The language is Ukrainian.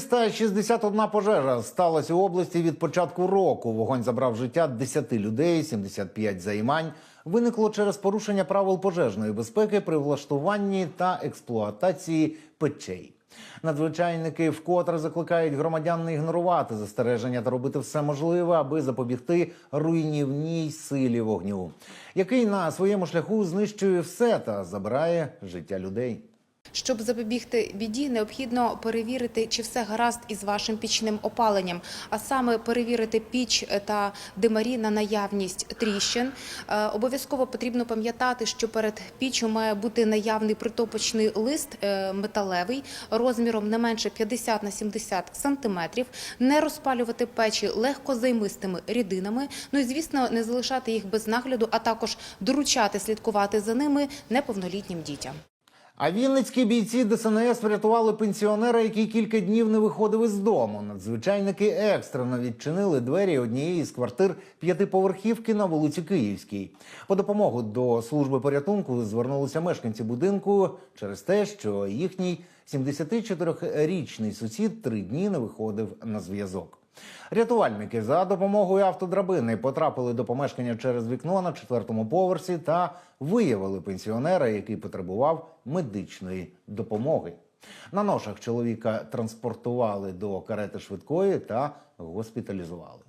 361 пожежа сталася у області від початку року. Вогонь забрав життя 10 людей, 75 займань. Виникло через порушення правил пожежної безпеки при влаштуванні та експлуатації печей. Надзвичайники вкотре закликають громадян не ігнорувати застереження та робити все можливе, аби запобігти руйнівній силі вогню, який на своєму шляху знищує все та забирає життя людей. Щоб запобігти біді, необхідно перевірити, чи все гаразд із вашим пічним опаленням, а саме перевірити піч та димарі на наявність тріщин. Е, Обов'язково потрібно пам'ятати, що перед піччю має бути наявний притопочний лист е, металевий розміром не менше 50 на 70 сантиметрів, не розпалювати печі легкозаймистими рідинами. Ну і звісно, не залишати їх без нагляду, а також доручати слідкувати за ними неповнолітнім дітям. А вінницькі бійці ДСНС врятували пенсіонера, який кілька днів не виходив із дому. Надзвичайники екстрено відчинили двері однієї з квартир п'ятиповерхівки на вулиці Київській. По допомогу до служби порятунку звернулися мешканці будинку через те, що їхній 74-річний сусід три дні не виходив на зв'язок. Рятувальники за допомогою автодрабини потрапили до помешкання через вікно на четвертому поверсі та виявили пенсіонера, який потребував медичної допомоги. На ношах чоловіка транспортували до карети швидкої та госпіталізували.